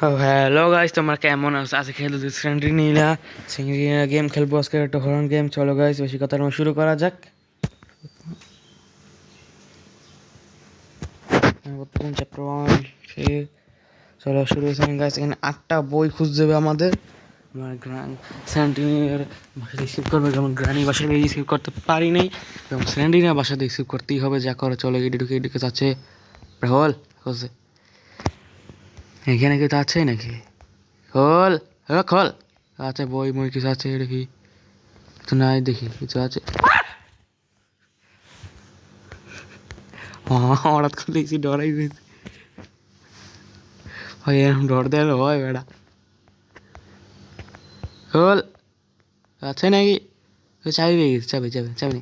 Hello guys তোমরা কেমন আছো? আজকে খেলতে সিঙ্গি নিলা সিঙ্গি গেম খেলব আজকে একটা হরন গেম চলো গাইস বেশি কথা না, শুরু করা যাক। চ্যাপ্টার ওয়ান চলো, শুরু হয়েছে গাইস এখানে আটটা বই খুঁজতে হবে আমাদের। আমার গ্রান স্যান্টিনের বাসা রিসিভ করবে যেমন গ্রানি বাসায় রিসিভ করতে পারি নাই। এবং স্যান্টিনের বাসাতে রিসিভ করতেই হবে, যা করে, চলো এডি ঢুকে, এদিকে যাচ্ছে। রাহুল খুঁজছে এখানে কিছু আছে নাকি? খোল হ্যাঁ খোল। আছে বই মই কিছু আছে দেখি। কিছু নাই দেখি কিছু আছে। হ্যাঁ, হঠাৎ করে দেখছি ডরাই দিয়েছি ভাই এরকম ডর দেওয়ালে হয় বেড়া। খোল আছে নাকি? চাবি পেয়ে গেছে চাবি চাবি চাবি।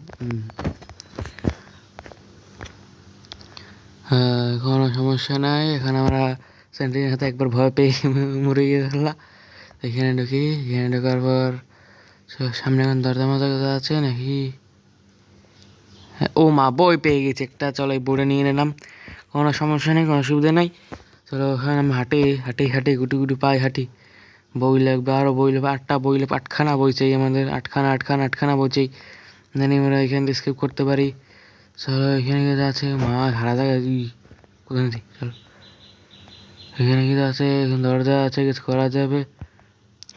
হ্যাঁ কোনো সমস্যা নাই এখানে আমরা স্যান্টিনের হাতে একবার ভয় পেয়ে মরে গিয়েছিলাম এখানে ঢুকি, এখানে ঢোকার পর সামনে এখন দরজা কথা আছে নাকি? হ্যাঁ ও মা, বই পেয়ে গেছে একটা। চলো এই বইটা নিয়ে নিলাম। কোনো সমস্যা নেই, কোনো অসুবিধা নাই। চলো ওখানে আমি হাঁটি হাঁটি হাঁটি, গুটি গুটি পাই হাঁটি। বই লাগবে আরও বই লাগবে, আটটা বই লাগবে, আটখানা বই চাই আমাদের। আটখানা আটখানা আটখানা বই চাই। জানি আমরা এখানে স্কিপ করতে পারি। চলো এখানে আছে। মা, হারা জায়গা কোথায় চলো। এখানে কিছু আছে? এখানে দরজা আছে, কিছু করা যাবে।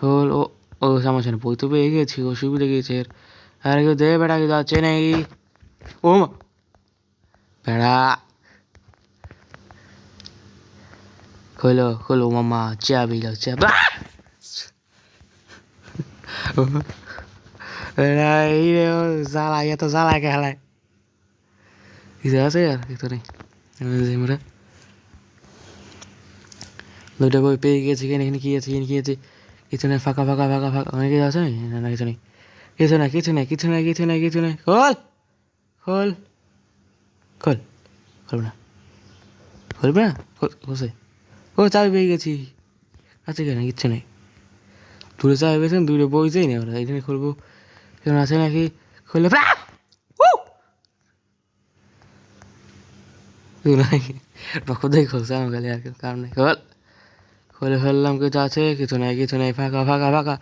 হল, ও ও সমস্যা নেই বই তো পেয়ে গেছি, অসুবিধা গেছে এর? আর কেউ দে বেড়া কিছু আছে নাকি? ও মা, বেড়া। খোলো খোলো মামা চাবি লো চাবি এই রে জ্বালা, এত জ্বালা কে হেলায়। কিছু আছে আর? কিছু নেই। আমরা দুইটা বই পেয়ে গেছি, এখানে এখানে কি আছে, এখানে কি আছে কিছু নেই, ফাঁকা ফাঁকা ফাঁকা ফাঁকা, অনেক কিছু আছে? না না, কিছু নেই, কিছু না কিছু নেই কিছু নেই কিছু নেই কিছু নেই, খোল খোল খোল খোলবে না খোলবে না বসে ও চাবি পেয়ে গেছি, আছে কেন কিচ্ছু নেই, দূরে চাবি পেয়েছেন, দূরে বই যাই না আমরা এখানে খুলবো কেন আছে নাকি, খুললে কোথায় খুলছে, আমার খালি আর কারণ নেই, খোল খুলে ফেললাম কিছু আছে কিছু নাই কিছু নাই ফাঁকা ফাঁকা ফাঁকা।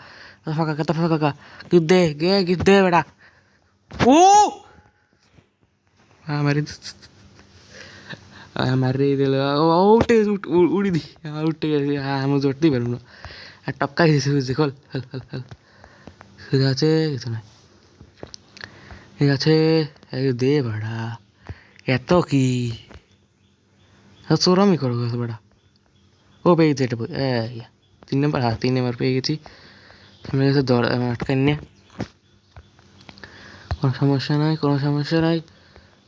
ফাঁকা কত ফাঁকা কি দে গে কি দে বেটা। ও! আমার আমার দিল। উঠে উড়ি দি। উঠে গেছি আমি উঠতেই পারব না আর টপকাই দিয়েছি বুঝছি খোল আছে কিছু নাই। ঠিক আছে দে বেড়া এত কি? চোরামি করো বেড়া ও পেয়ে গেছি এটা ইয়া। তিন নম্বর হ্যাঁ তিন নম্বর পেয়ে গেছি সামনে গেছে দর আটকান নিয়ে কোনো সমস্যা নাই কোনো সমস্যা নাই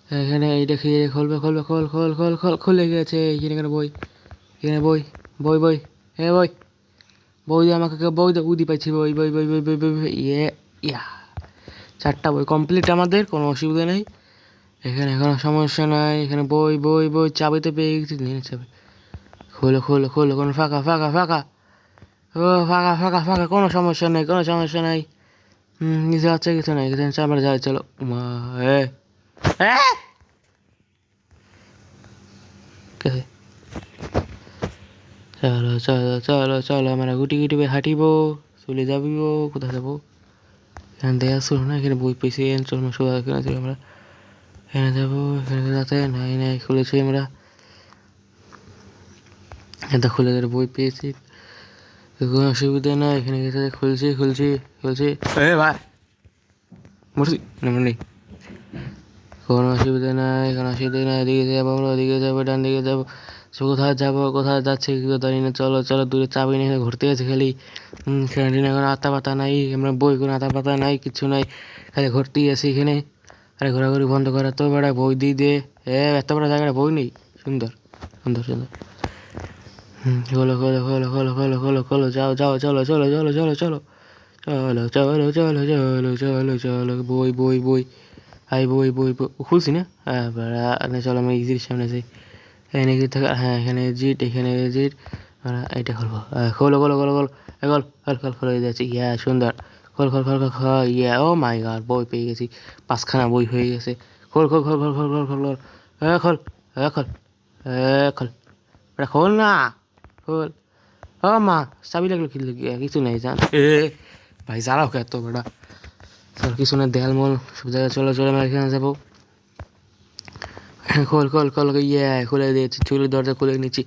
এখানে এই দেখি খুলবে খুলবে খোল খোল খোল খোল খুলে গেছে এখানে এখানে বই এখানে বই বই বই হ্যাঁ বই বই দে আমাকে বই দে উদি পাইছি বই বই বই বই বই বই বই ইয়ে ইয়া চারটা বই কমপ্লিট আমাদের কোনো অসুবিধা নেই এখানে কোনো সমস্যা নাই এখানে বই বই বই চাবি তো পেয়ে গেছি নিয়ে চাবি খোলো খোলো খোলো, কোনো ফাঁকা ফাঁকা ফাঁকা। ও, ফাঁকা ফাঁকা ফাঁকা, কোনো সমস্যা নেই, কোনো সমস্যা নাই। হুম কিছু আছে, কিছু নাই, কিছু আমরা যাই, চলো। মা, এ? চলো চলো চলো চলো, আমরা গুটি গুটি হাঁটিব, চলে যাবিব কোথায় যাব? এখান থেকে আসো না, এখানে বই পেয়েছি চল, সোজা এখানে আমরা। এখানে যাব, এখানে যাতে নাই নাই, খুলেছি আমরা। এটা খুলে গেলে বই পেয়েছি। কোনো অসুবিধা নাই এখানে গেছে খুলছি খুলছি খুলছি। এ ভাই মরছি। মনে নেই কোনো অসুবিধা নাই কোনো অসুবিধা নাই এদিকে যাব আমরা ওদিকে যাব ডান দিকে যাব। সে কোথায় যাব কোথায় যাচ্ছে কি জানি না। চলো চলো দূরে চাবি নিয়ে ঘুরতে গেছে খালি। খেলাটি না কোনো আতা পাতা নাই আমরা বই কোনো আতা পাতা নাই কিছু নাই। খালি ঘুরতেই আছি এখানে। আরে ঘোরাঘুরি বন্ধ করা তো বেড়া বই দিয়ে দে। এ এত বড় জায়গাটা বই নেই। সুন্দর সুন্দর সুন্দর। খোলো খোলো খোলো খোলো খোলো খোলো খোলো যাও যাও চলো চলো চলো চলো চলো চলো চলো চলো চলো চলো চলো বই বই বই আই বই বই বই খুলছি না হ্যাঁ চলো আমি ইজির সামনে যাই এখানে কি থাকা হ্যাঁ এখানে জিট এখানে জিট এটা খুলবো হ্যাঁ, খোলো খোলো খোলো খোলো খোল খোল খোল খোলো যাচ্ছে ইয়া সুন্দর খোল খোল খোল খোল খোল ইয়া ও মাই গড বই পেয়ে গেছি পাঁচখানা বই হয়ে গেছে খোল খোল খোল খোল খোল খোল খোল খোল খোল খোল খোল খোল না খোল ও মা, চাবি লাগল কি কিছু নেই জান। এ, ভাই কে এত বেটা চল, কিছু না দেয়াল মল, সব জায়গায় চলো চলো আমরা এখানে যাব। খোল খোল খোল ইয়ে খুলে দিয়েছি চুলের দরজা খুলে নিচ্ছি।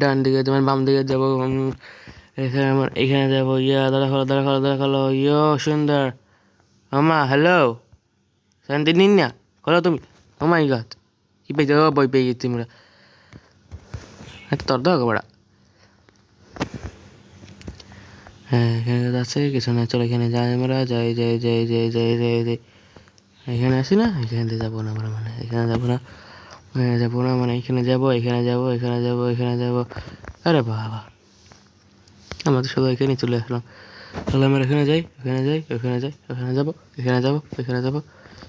ডান দিকে তোমার বাম দিকে যাব এখানে আমার, এখানে যাব, ইয়া দাঁড়া খোলো দাঁড়া খোলো দাঁড়া খোলো, ইয়ো, সুন্দর। আমা হ্যালো। শান্তি নিন না, খোলো তুমি। ও মাই গড, কি পেয়েছে? বই পেয়ে গেছি এত তোর দাও বড়া। হ্যাঁ এখানে আছে কিছু না চলো, এখানে যাই আমরা, যাই যাই যাই যাই যাই যাই যাই। এখানে আসি না? এখানে যাব না আমরা মানে এখানে যাব না। এখানে যাব না মানে এখানে যাব এখানে যাব এখানে যাব এখানে যাব। আরে বাবা। আমরা তো শুধু এখানেই চলে আসলাম। তাহলে আমরা এখানে যাই এখানে যাই ওখানে যাই ওখানে যাব, এখানে যাব এখানে যাব।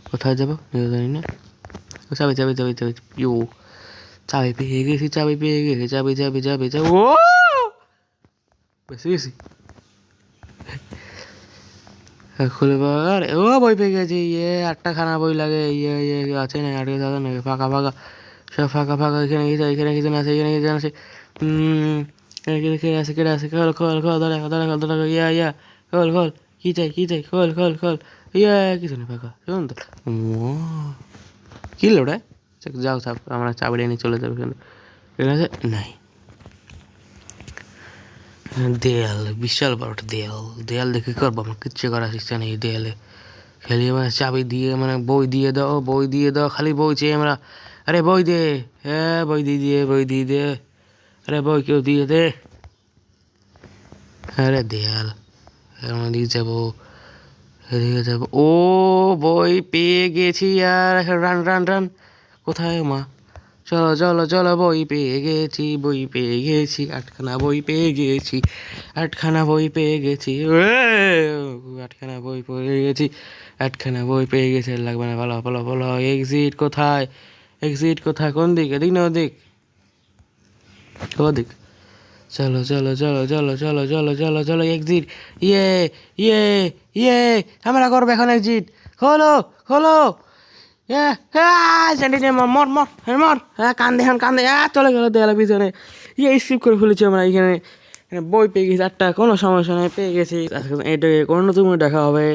কোথায় যাব? জানি না। চাবি চাবি চাবি চাবি। ইউ। চাবি পেয়ে গেছি, চাবি পেয়ে গেছি, চাবি চাবি চাবি চাবি। ও! বেশি গেছি। খুলে পাওয়ার ও বই পেয়ে গেছি ইয়ে আটটা খানা বই লাগে ইয়ে ইয়ে আছে না আটকে থাকে না ফাঁকা ফাঁকা। সব ফাঁকা ফাঁকা, এখানে কিছু এখানে কিছু না আছে এখানে কিছু আছে এখানে কিছু কে আছে কেটে আছে, খোল খোল খোল, ধরে ধরে, খোল, ধরে ইয়া ইয়া, খোল খোল, কি চাই কি চাই, খোল খোল খোল, ইয়া, কিছু না ফাঁকা শুনুন তো। কি লোড়া যাও, থাক, আমরা চাবড়ি নিয়ে চলে যাবে কিন্তু এখানে নাই। দেয়াল, বিশাল বড় একটা দেয়াল। দেয়াল দেখে করব? আমার কিচ্ছু করার নেই এই দেয়ালে। খালি আমার চাবি দিয়ে মানে বই দিয়ে দাও, বই দিয়ে দাও, খালি বই চেয়ে আমরা, আরে বই দে হ্যাঁ বই দিয়ে দিয়ে বই দিয়ে দে। আরে বই কেউ দিয়ে দে। আরে দেয়াল দিকে যাব এদিকে যাব। ও, বই পেয়ে গেছি আর রান রান রান। কোথায় মা? চলো চলো চলো, বই পেয়ে গেছি, বই পেয়ে গেছি, আটখানা বই পেয়ে গেছি, আটখানা বই পেয়ে গেছি আটখানা বই পেয়ে গেছি, আটখানা বই পেয়ে গেছি লাগবে না, ভালো ভালো ভালো এক্সিট কোথায়? এক্সিট কোথায়? কোন দিক? এদিক না ওদিক। ওদিক। চলো চলো চলো চলো চলো চলো চলো চলো এক্সিট ইয়ে ইয়ে ইয়ে আমরা করব এখন এক্সিট খোলো খোলো। মর মর হ্যাঁ মর। হ্যাঁ কান্দে হ্যাঁ কান্দে হ্যাঁ চলে গেলো দেয়ালে পিছনে। ইয়ে স্কিপ করে ফেলেছি আমরা এখানে। বই পেয়ে গেছি একটা কোনো সমস্যা নেই, পেয়ে গেছি। এটা এটাকে কোনো তুমি দেখা হবে।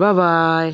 বা বাই